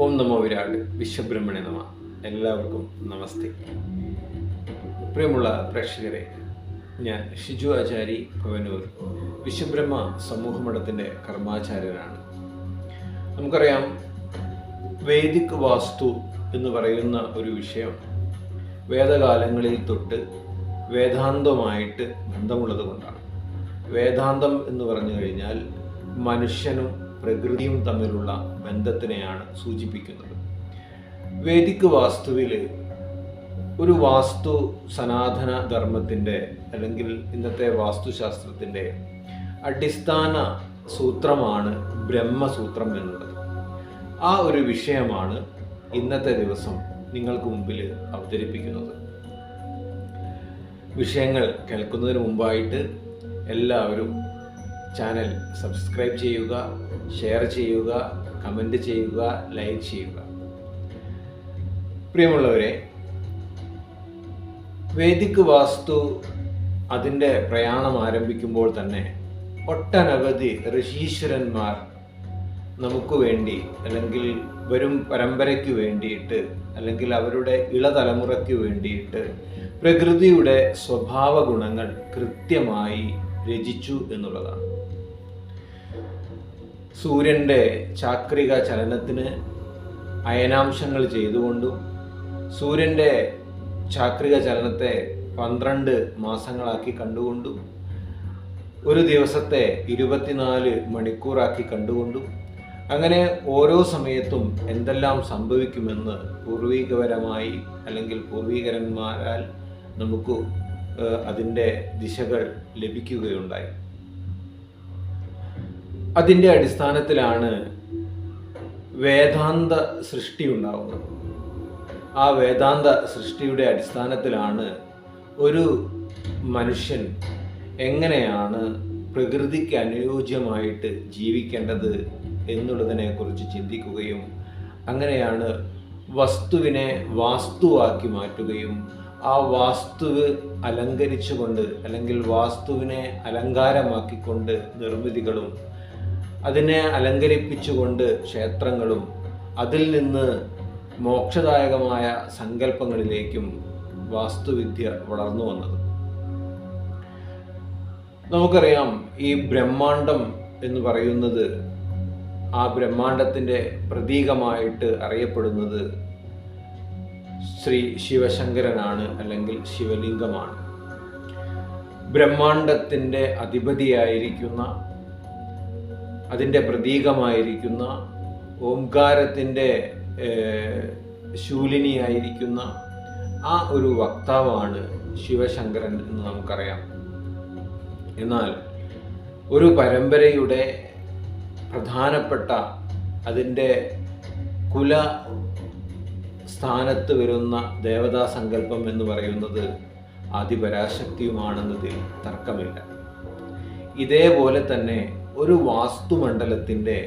ഓം നമോ വിരാട്. വിശ്വബ്രഹ്മണി നമ. എല്ലാവർക്കും നമസ്തേ. പ്രിയമുള്ള പ്രേക്ഷകരെ ഞാൻ ഷിജു ആചാരി ഭവനൂർ വിശ്വബ്രഹ്മ സമൂഹമഠത്തിന്റെ കർമാചാര്യനാണ് നമുക്കറിയാം വേദിക് വാസ്തു എന്ന് പറയുന്ന ഒരു വിഷയം വേദകാലങ്ങളിൽ തൊട്ട് വേദാന്തമായിട്ട് ബന്ധമുള്ളത് കൊണ്ടാണ്. വേദാന്തം എന്ന് പറഞ്ഞു കഴിഞ്ഞാൽ മനുഷ്യനും പ്രകൃതിയും തമ്മിലുള്ള ബന്ധത്തിനെയാണ് സൂചിപ്പിക്കുന്നത്. വേദിക് വാസ്തുവിൽ ഒരു വാസ്തു സനാതന ധർമ്മത്തിന്റെ അല്ലെങ്കിൽ ഇന്നത്തെ വാസ്തുശാസ്ത്രത്തിന്റെ അടിസ്ഥാന സൂത്രമാണ് ബ്രഹ്മസൂത്രം എന്നുള്ളത്. ആ ഒരു വിഷയമാണ് ഇന്നത്തെ ദിവസം നിങ്ങൾക്ക് മുമ്പിൽ അവതരിപ്പിക്കുന്നത്. വിഷയങ്ങൾ കേൾക്കുന്നതിന് മുമ്പായിട്ട് എല്ലാവരും ചാനൽ സബ്സ്ക്രൈബ് ചെയ്യുക ഷെയർ ചെയ്യുക കമന്റ് ചെയ്യുക ലൈക്ക് ചെയ്യുക. പ്രിയമുള്ളവരെ വേദിക് വാസ്തു അതിന്റെ പ്രയാണം ആരംഭിക്കുമ്പോൾ തന്നെ ഒട്ടനവധി ഋഷീശ്വരന്മാർ നമുക്ക് വേണ്ടി അല്ലെങ്കിൽ വരും പരമ്പരയ്ക്ക് വേണ്ടിയിട്ട് അല്ലെങ്കിൽ അവരുടെ ഇളതലമുറയ്ക്ക് വേണ്ടിയിട്ട് പ്രകൃതിയുടെ സ്വഭാവ ഗുണങ്ങൾ കൃത്യമായി രചിച്ചു എന്നുള്ളതാണ്. സൂര്യന്റെ ചാക്രിക ചലനത്തിന് അയനാംശങ്ങൾ ചെയ്തുകൊണ്ടും സൂര്യന്റെ ചാക്രിക ചലനത്തെ പന്ത്രണ്ട് മാസങ്ങളാക്കി കണ്ടുകൊണ്ടും ഒരു ദിവസത്തെ ഇരുപത്തിനാല് മണിക്കൂറാക്കി കണ്ടുകൊണ്ടും അങ്ങനെ ഓരോ സമയത്തും എന്തെല്ലാം സംഭവിക്കുമെന്ന് പൂർവികപരമായി അല്ലെങ്കിൽ പൂർവികരന്മാരാൽ നമുക്ക് അതിന്റെ ദിശകൾ ലഭിക്കുകയുണ്ടായി. അതിന്റെ അടിസ്ഥാനത്തിലാണ് വേദാന്ത സൃഷ്ടി ഉണ്ടാവുന്നത്. ആ വേദാന്ത സൃഷ്ടിയുടെ അടിസ്ഥാനത്തിലാണ് ഒരു മനുഷ്യൻ എങ്ങനെയാണ് പ്രകൃതിക്ക് അനുയോജ്യമായിട്ട് ജീവിക്കേണ്ടത് എന്നുള്ളതിനെക്കുറിച്ച് ചിന്തിക്കുകയും അങ്ങനെയാണ് വസ്തുവിനെ വാസ്തുവാക്കി മാറ്റുകയും ആ വാസ്തുവ് അലങ്കരിച്ചുകൊണ്ട് അല്ലെങ്കിൽ വാസ്തുവിനെ അലങ്കാരമാക്കിക്കൊണ്ട് നിർമ്മിതികളും അതിനെ അലങ്കരിപ്പിച്ചുകൊണ്ട് ക്ഷേത്രങ്ങളും അതിൽ നിന്ന് മോക്ഷദായകമായ സങ്കല്പങ്ങളിലേക്കും വാസ്തുവിദ്യ വളർന്നു വന്നത്. നമുക്കറിയാം ഈ ബ്രഹ്മാണ്ടം എന്ന് പറയുന്നത് ആ ബ്രഹ്മാണ്ടത്തിന്റെ പ്രതീകമായിട്ട് അറിയപ്പെടുന്നത് ശ്രീ ശിവശങ്കരനാണ് അല്ലെങ്കിൽ ശിവലിംഗമാണ്. ബ്രഹ്മാണ്ടത്തിന്റെ അധിപതിയായിരിക്കുന്ന അതിന്റെ പ്രതീകമായിരിക്കുന്ന ഓംകാരത്തിന്റെ ശൂലിനിയായിരിക്കുന്ന ആ ഒരു വക്താവാണ് ശിവശങ്കരൻ എന്ന് നമുക്കറിയാം. എന്നാൽ ഒരു പരമ്പരയുടെ പ്രധാനപ്പെട്ട അതിന്റെ കുല സ്ഥാനത്ത് വരുന്ന ദേവതാ സങ്കല്പം എന്ന് പറയുന്നത് അതിപരാശക്തിയുമാണെന്നതിൽ തർക്കമില്ല. ഇതേപോലെ തന്നെ ഒരു വാസ്തുമണ്ഡലത്തിന്റെ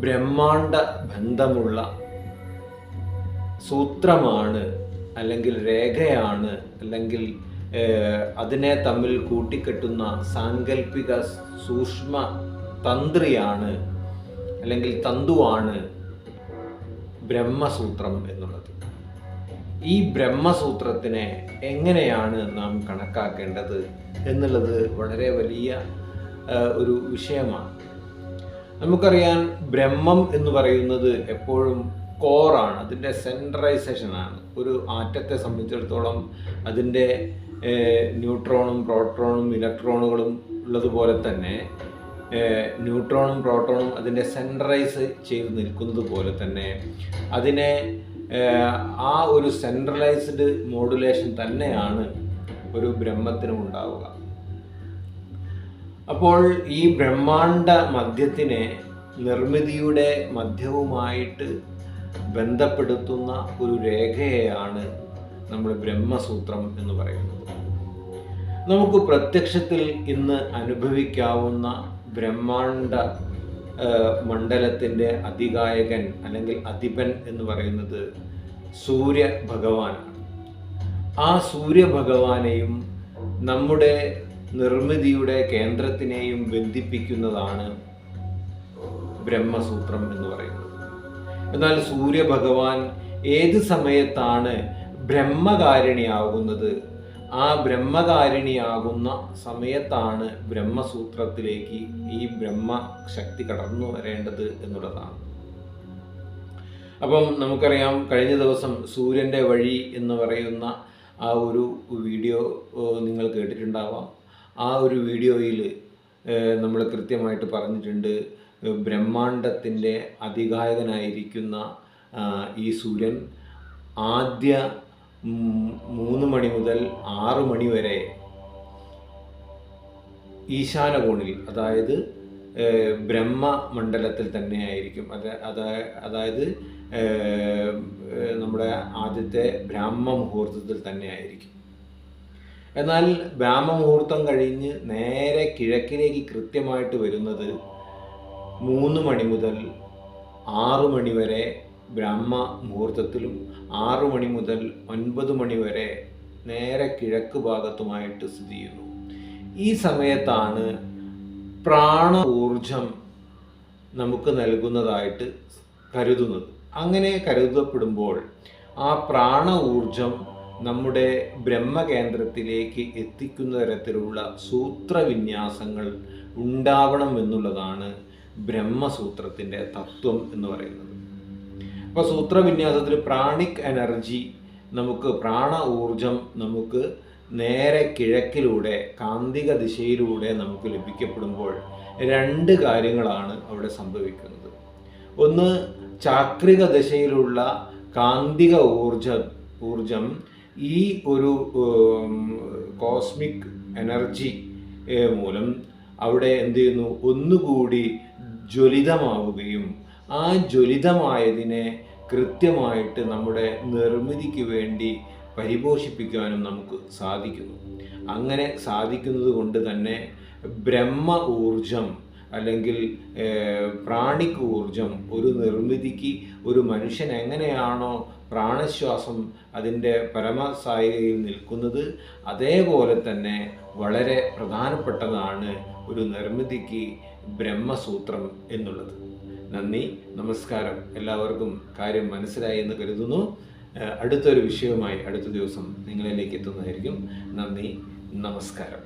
ബ്രഹ്മാണ്ട ബന്ധമുള്ള സൂത്രമാണ് അല്ലെങ്കിൽ രേഖയാണ് അല്ലെങ്കിൽ അതിനെ തമ്മിൽ കൂട്ടിക്കെട്ടുന്ന സാങ്കല്പിക സൂക്ഷ്മ തന്ത്രിയാണ് അല്ലെങ്കിൽ തന്തുവാണ് ബ്രഹ്മസൂത്രം എന്നുള്ളത്. ഈ ബ്രഹ്മസൂത്രത്തിനെ എങ്ങനെയാണ് നാം കണക്കാക്കേണ്ടത് എന്നുള്ളത് വളരെ വലിയ ഒരു വിഷയമാണ്. നമുക്കറിയാൻ ബ്രഹ്മം എന്ന് പറയുന്നത് എപ്പോഴും കോറാണ് അതിന്റെ സെൻട്രലൈസേഷനാണ് ഒരു ആറ്റത്തെ സംബന്ധിച്ചിടത്തോളം അതിന്റെ ന്യൂട്രോണും പ്രോട്രോണും ഇലക്ട്രോണുകളും ഉള്ളതുപോലെ തന്നെ ന്യൂട്രോണും പ്രോട്ടോണും അതിന്റെ സെൻട്രൈസ് ചെയ്ത് നിൽക്കുന്നത് പോലെ തന്നെ അതിനെ ആ ഒരു സെൻട്രലൈസ്ഡ് മോഡുലേഷൻ തന്നെയാണ് ഒരു ബ്രഹ്മത്തിനും ഉണ്ടാവുക. അപ്പോൾ ഈ ബ്രഹ്മാണ്ട മധ്യത്തിനെ നിർമ്മിതിയുടെ മധ്യവുമായിട്ട് ബന്ധപ്പെടുത്തുന്ന ഒരു രേഖയെയാണ് നമ്മൾ ബ്രഹ്മസൂത്രം എന്ന് പറയുന്നത്. നമുക്ക് പ്രത്യക്ഷത്തിൽ ഇന്ന് അനുഭവിക്കാവുന്ന ബ്രഹ്മാണ്ട മണ്ഡലത്തിന്റെ അധികായകൻ അല്ലെങ്കിൽ അധിപൻ എന്ന് പറയുന്നത് സൂര്യ ഭഗവാനാണ്. ആ സൂര്യ ഭഗവാനെയും നമ്മുടെ നിർമ്മിതിയുടെ കേന്ദ്രത്തിനെയും ബന്ധിപ്പിക്കുന്നതാണ് ബ്രഹ്മസൂത്രം എന്ന് പറയുന്നത്. എന്നാൽ സൂര്യഭഗവാൻ ഏത് സമയത്താണ് ബ്രഹ്മകാരിണിയാകുന്നത് ആ ബ്രഹ്മകാരിണിയാകുന്ന സമയത്താണ് ബ്രഹ്മസൂത്രത്തിലേക്ക് ഈ ബ്രഹ്മശക്തി കടന്നു വരേണ്ടത് എന്നുള്ളതാണ്. അപ്പം നമുക്കറിയാം കഴിഞ്ഞ ദിവസം സൂര്യന്റെ വഴി എന്ന് പറയുന്ന ആ ഒരു വീഡിയോ നിങ്ങൾ കേട്ടിട്ടുണ്ടാവാം. ആ ഒരു വീഡിയോയിൽ നമ്മൾ കൃത്യമായിട്ട് പറഞ്ഞിട്ടുണ്ട് ബ്രഹ്മാണ്ടത്തിന്റെ അധികായകനായിരിക്കുന്ന ഈ സൂര്യൻ ആദ്യ മൂന്ന് മണി മുതൽ ആറ് മണി വരെ ഈശാന കോണിൽ അതായത് ബ്രഹ്മ മണ്ഡലത്തിൽ തന്നെയായിരിക്കും അത് അതായത് നമ്മുടെ ആദ്യത്തെ ബ്രാഹ്മ മുഹൂർത്തത്തിൽ തന്നെയായിരിക്കും എന്നാൽ ബ്രാഹ്മ മുഹൂർത്തം കഴിഞ്ഞ് നേരെ കിഴക്കിലേക്ക് കൃത്യമായിട്ട് വരുന്നത് മൂന്ന് മണി മുതൽ ആറു മണി വരെ ബ്രഹ്മ മുഹൂർത്തത്തിലും ആറു മണി മുതൽ ഒൻപത് മണി വരെ നേരെ കിഴക്ക് ഭാഗത്തുമായിട്ട് സ്ഥിതി ചെയ്യുന്നു. ഈ സമയത്താണ് പ്രാണ ഊർജം നമുക്ക് നൽകുന്നതായിട്ട് കരുതുന്നത്. അങ്ങനെ കരുതപ്പെടുമ്പോൾ ആ പ്രാണ ഊർജം നമ്മുടെ ബ്രഹ്മകേന്ദ്രത്തിലേക്ക് എത്തിക്കുന്ന തരത്തിലുള്ള സൂത്രവിന്യാസങ്ങൾ ഉണ്ടാവണം എന്നുള്ളതാണ് ബ്രഹ്മസൂത്രത്തിന്റെ തത്വം എന്ന് പറയുന്നത്. അപ്പോൾ സൂത്രവിന്യാസത്തിൽ പ്രാണിക് എനർജി നമുക്ക് പ്രാണ ഊർജം നമുക്ക് നേരെ കിഴക്കിലൂടെ കാന്തിക ദിശയിലൂടെ നമുക്ക് ലഭിക്കപ്പെടുമ്പോൾ രണ്ട് കാര്യങ്ങളാണ് അവിടെ സംഭവിക്കുന്നത്. ഒന്ന് ചാക്രിക ദിശയിലുള്ള കാന്തിക ഊർജ ഊർജം ഈ ഒരു കോസ്മിക് എനർജി മൂലം അവിടെ എന്ത് ചെയ്യുന്നു? ഒന്നുകൂടി ജ്വലിതമാവുകയും ആ ജ്വലിതമായതിനെ കൃത്യമായിട്ട് നമ്മുടെ നിർമ്മിതിക്ക് വേണ്ടി പരിപോഷിപ്പിക്കുവാനും നമുക്ക് സാധിക്കുന്നു. അങ്ങനെ സാധിക്കുന്നത് കൊണ്ട് തന്നെ ബ്രഹ്മ ഊർജം അല്ലെങ്കിൽ പ്രാണിക് ഊർജം ഒരു നിർമ്മിതിക്ക് ഒരു മനുഷ്യൻ എങ്ങനെയാണോ പ്രാണശ്വാസം അതിന്റെ പരമസായികയിൽ നിൽക്കുന്നത് അതേപോലെ തന്നെ വളരെ പ്രധാനപ്പെട്ടതാണ് ഒരു നിർമ്മിതിക്ക് ബ്രഹ്മസൂത്രം എന്നുള്ളത്. നന്ദി നമസ്കാരം. എല്ലാവർക്കും കാര്യം മനസ്സിലായി എന്ന് കരുതുന്നു. അടുത്തൊരു വിഷയവുമായി അടുത്ത ദിവസം നിങ്ങളിലേക്ക് എത്തുന്നതായിരിക്കും. നന്ദി നമസ്കാരം.